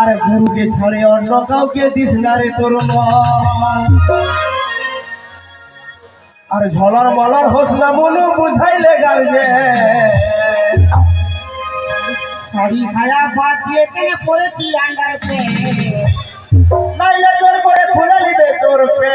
আর গুরুকে ছাড়ে অন্য কাউকে দিস না রে তোর আর ঝলার মলার হোস না বলু বুঝাইলে গার্জে শাড়ি সায়া বাদ দিয়ে কেন পরেছি আন্ডার নাইলে তোর করে খুলে নিবে তোর আর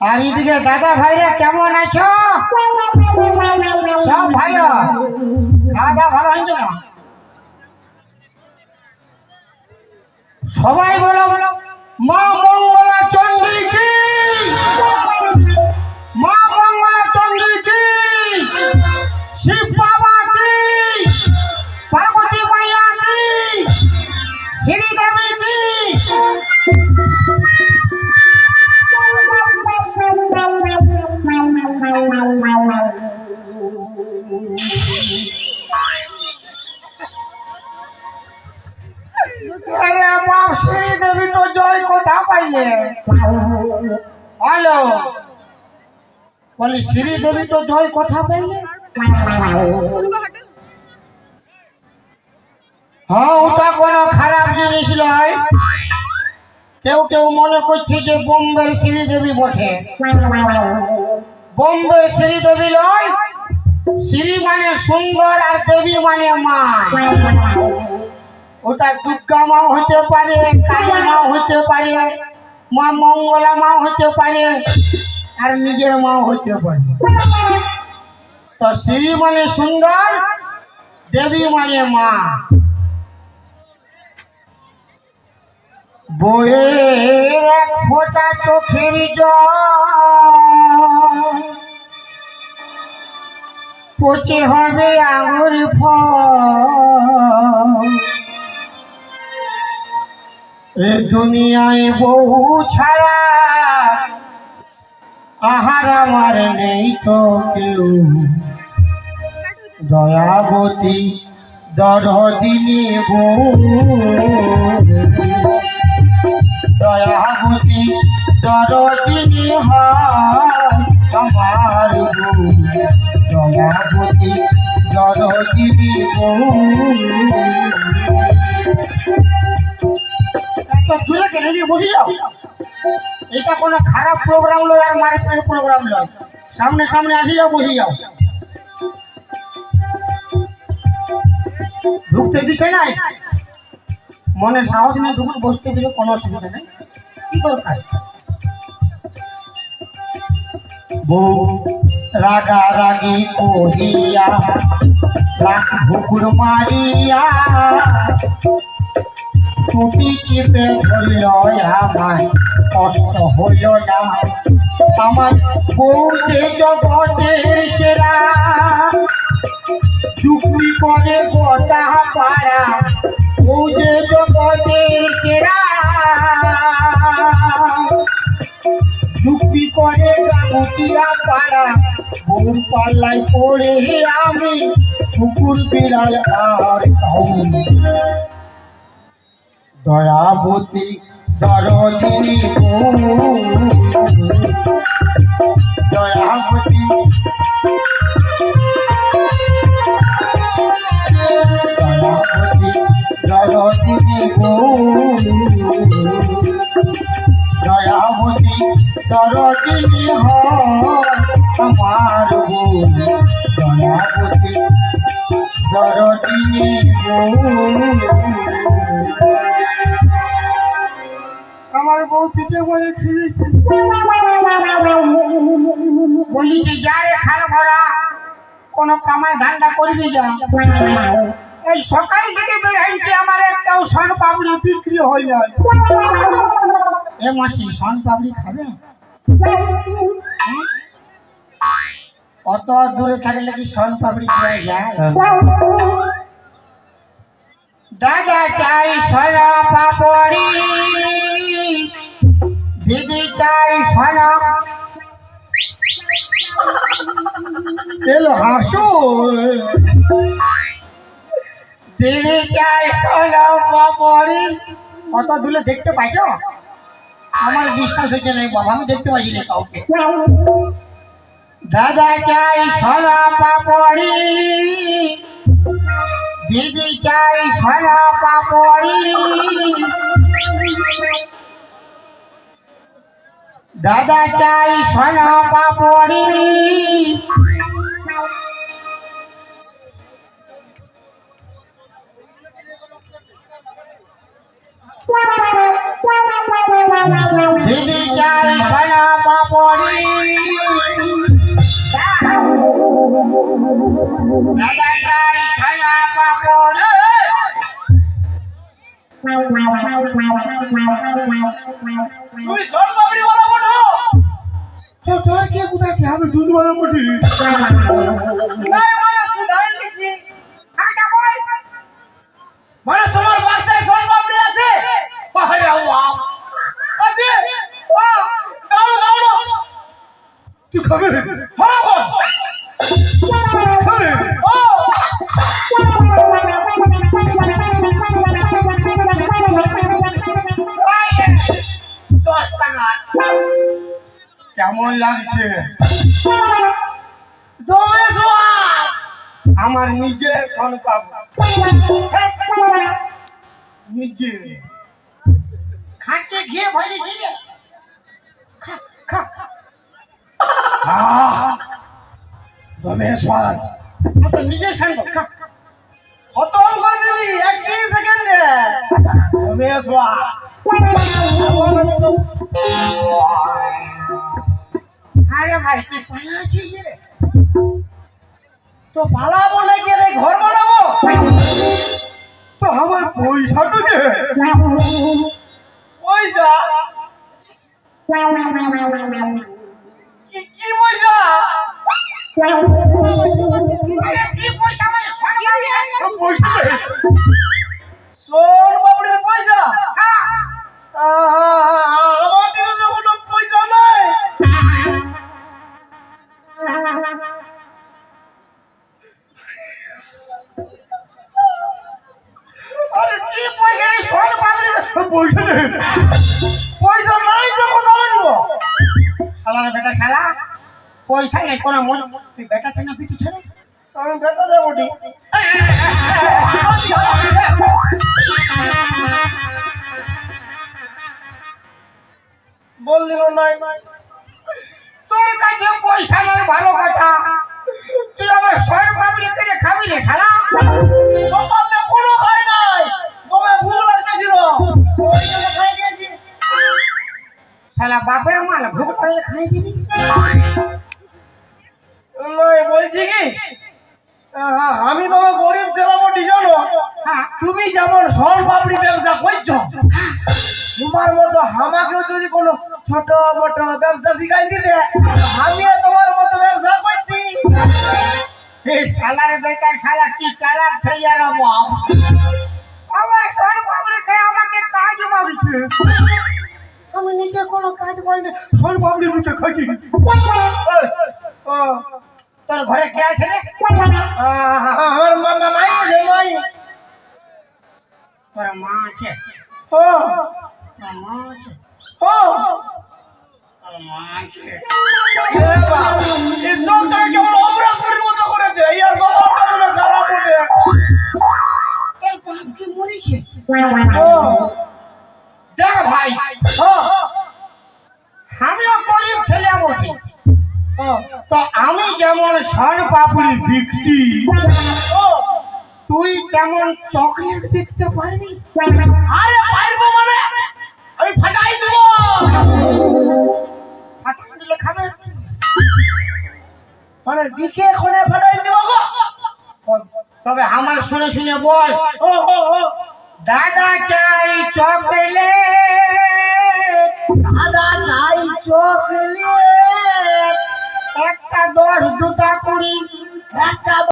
আর দাদা ভাইরা কেমন আছো? সব ভালো? খাওয়া ভালো হয়েছে না সবাই বলো। মা বলি শ্রীদেবী তো জয় কোথা পাইলে হ্যাঁ ওটা কোনো খারাপ জিনিস নয়। কেউ কেউ মনে করছে যে বোম্বের শ্রীদেবী বটে। বোম্বে শ্রীদেবী নয়, শ্রী মানে সুন্দর আর দেবী মানে মা ওটা দুর্গা মা হতে পারে, কালী মা হতে পারে, মা মঙ্গলা মা হতে পারে। আর নিজের মাও হতে পারে। তো শ্রী মানে সুন্দর, দেবী মানে মা। বইয়ের এক ফোঁটা চোখের পচে হবে আঙুর দুনিয়ায় বহু ছাড়া আহার আমার নেই তো কেউ। দয়াবতী দরদিনী বউ। দয়াবতী দরদিনী আমার বউ। দয়াবতী দরদিনী বউ। একটা দূরে কেন বসে যাও। এটা কোনো খারাপ প্রোগ্রাম নয় আর মার্কেটের প্রোগ্রাম নয় সামনে সামনে আসে যাও, বসে যাও। ঢুকতে দিচ্ছে নাই? মনে সাহস নেই ঢুকুন, বসতে দিলে কোনো অসুবিধা নেই। কি দরকার? বউ রাগা রাগি কহিয়া লাখ ভুকুর মারিয়া টুপি চেপে ধরল আমায়, কষ্ট হইল না। আমার বউ যে জগতের সেরা। চুপি করে গোটা পাড়া বউ যে জগতের সেরা। চুপি করে গামুটিয়া পাড়া বউর পাল্লায় পড়ে আমি কুকুর বিড়াল আর কাউরি দয়াবতী দরদিনী দয়াবতী দয়াবতী দরদিনী দয়াবতী দরদিনী হয় আমার বোন দয়াবতী দরদিনী আমার বউ পিঠে বলে বলিছি যা রে খাল ভরা কোন কামাই ধান্দা করবি যা এই সকাল থেকে বের আমার একটাও সন পাবড়ি বিক্রি হয়ে যায়। এ মাসি সন পাবড়ি খাবে? অত দূরে থাকলে কি সন পাপড়ি পাওয়া যায়? দাদা চাই সোনা পাপড়ি। দিদি চাই সোনা। এলো হাসো। দিদি চাই সোনা পাপড়ি কত দূরে দেখতে পাইছো? আমার বিশ্বাস হচ্ছে না, বাবা, আমি দেখতে পাইছি না কাউকে। দাদা চাই সোনা পাপড়ি দিদি চাই সোনা পাপড়ি দাদা চাই সোনা পাপড়ি। দিদি চাই সোনা পাপড়ি। দাদা চাই সোনা পাপড়ি। কে কোথায় আছে? আমি দুধ বড় মুঠি মানে তোমার বাসায় পাপড়ি আছে? আরে বাপ আছে? দাও দাও তুই খাবে? হ্যাঁ খাবে? কেমন লাগছে? আমার সন নিজে। খাটে ঘিয়ে ভরেছি দমে নিজের সঙ্গ খতম করে দিলি একই সেকেন্ডে দমে আরে ভাই তুই পালা রে? তো পালাবো নাকি রে ঘর বানাবো? তো আমার পয়সাটা দে পয়সা? কি কি পয়সা? কি পয়সা মানে পয়সা পয়সা দে পয়সা নাই তো কোথাও লাগবো? শালার বেটা শালা পয়সা নেই কোনো মন তুই বেটা ছেলে পিটি ছেড়ে আমি বেটা যাব ঠিক বললি নাই। তোর কাছে পয়সা নয় ভালো কথা। তুই আমার সর পাবলি করে খাবি রে শালা? সকালে কোনো খাই নাই। তোমার ভুল শালা বাপের মাল ভোগ করে খাই দিবি বলছি কি? আমি তোমার গরিব ছেলে বটি জানো? হ্যাঁ। তুমি যেমন সল পাপড়ি ব্যবসা করছ তোমার মতো আমাকেও যদি কোনো ছোট মোটো ব্যবসা শিখাই দিলে আমিও তোমার মতো ব্যবসা করছি। এই শালার বেটা শালা কি চালাক ছেলে রে বাপ? আমার আমাকে কাজ মাগছে আমি নিজে কোনো কাজ পাইনি সর পাবলি মুখে খাইছি তোর ঘরে কে আছে রে? আমার মা- মাই আছে। মাই তোর মা আছে। ও। তোর মা আছে। ও খারাপ ওঠে তোর বাপ কি মরেছে ও দেখ ভাই আমিও গরিব ছেলে বটে। তো আমি যেমন সন পাপড়ি বিকছি, তুই তেমন চকলেট বিকতে পারবি? আরে পারব মানে? আমি ফাটাই দেবো। ফাটান দিলে খাবে মানে দিকে এখনে ফাটাই দেবো গো। তবে আমার শুনে শুনে বল। ও ও ও। দাদা চাই চকলে দাদা চাই চকলে একটা দশ দুটা কুড়ি একটা